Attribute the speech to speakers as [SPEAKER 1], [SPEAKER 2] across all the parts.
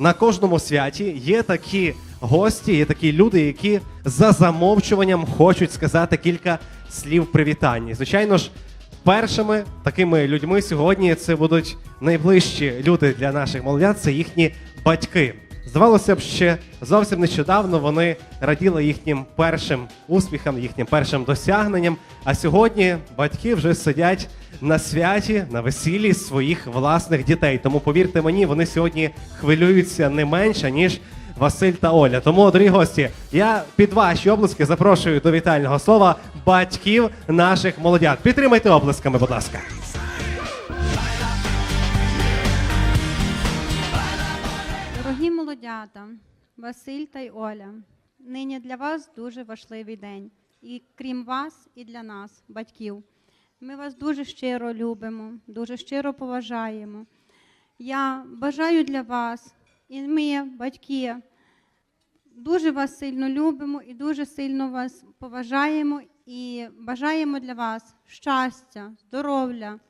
[SPEAKER 1] на кожному святі є такі гості, є такі люди, які за замовчуванням хочуть сказати кілька слів привітання. Звичайно ж, першими такими людьми сьогодні це будуть найближчі люди для наших молодят, це їхні батьки. Здавалося б, ще зовсім нещодавно вони раділи їхнім першим успіхам, їхнім першим досягненням. А сьогодні батьки вже сидять на святі, на весіллі своїх власних дітей. Тому повірте мені, вони сьогодні хвилюються не менше, ніж Василь та Оля. Тому, дорогі гості, я під ваші облиски запрошую до вітального слова батьків наших молодят. Підтримайте облисками, будь ласка.
[SPEAKER 2] Дорогі молодята, Василь та й Оля, нині для вас дуже важливий день. І крім вас, і для нас, батьків. Ми вас дуже щиро любимо, дуже щиро поважаємо. Я бажаю для вас, і ми, батьки, дуже вас сильно любимо і дуже сильно вас поважаємо і бажаємо для вас щастя, здоров'я,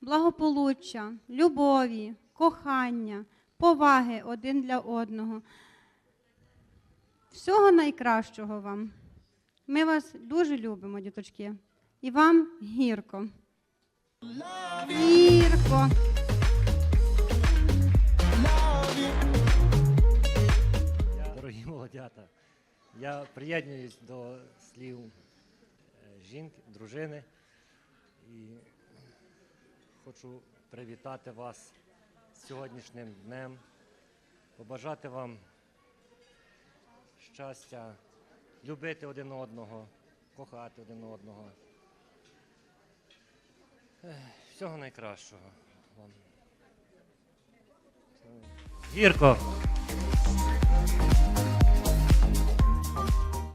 [SPEAKER 2] благополуччя, любові, кохання, поваги один для одного. Всього найкращого вам. Ми вас дуже любимо, діточки. І вам гірко. Гірко.
[SPEAKER 3] Дорогі молодята, я приєднуюсь до слів е, жінки, дружини і хочу привітати вас сьогоднішнім днем, побажати вам щастя, любити один одного, кохати один одного. Всього найкращого вам. Гірко!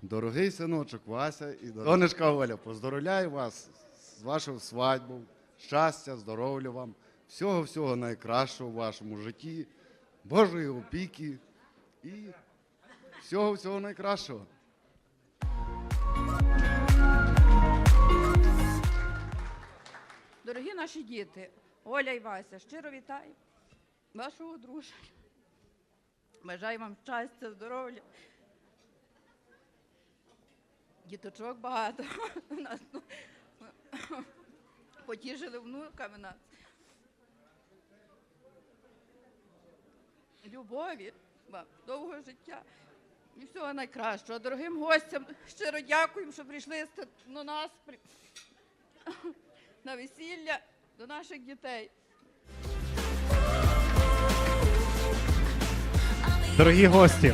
[SPEAKER 4] Дорогий синочок Вася і донечка Оля, поздоровляю вас з вашою свадьбою. Щастя, здоров'я вам, всього-всього найкращого в вашому житті, Божої опіки і всього-всього найкращого.
[SPEAKER 5] Наші діти, Оля і Вася, щиро вітаю вашого одруження. Бажаю вам щастя, здоров'я. Діточок багато. Нас ну, Потішили внуками нас. Любові, вам, довгого життя і всього найкращого. Дорогим гостям щиро дякуємо, що прийшли ст- до нас на весілля до наших дітей.
[SPEAKER 1] Дорогі гості,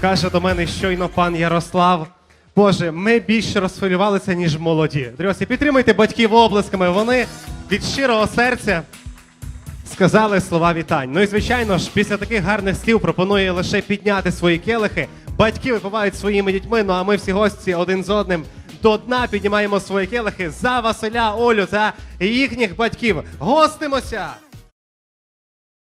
[SPEAKER 1] каже до мене щойно пан Ярослав. Боже, ми більше розхвилювалися, ніж молоді. Друзі, підтримуйте батьків оплесками. Вони від щирого серця сказали слова вітань. Ну і звичайно ж, після таких гарних слів пропоную лише підняти свої келихи. Батьки випивають своїми дітьми. Ну а ми всі гості один з одним до дна піднімаємо свої келихи за Василя, Олю та їхніх батьків. Гостимося!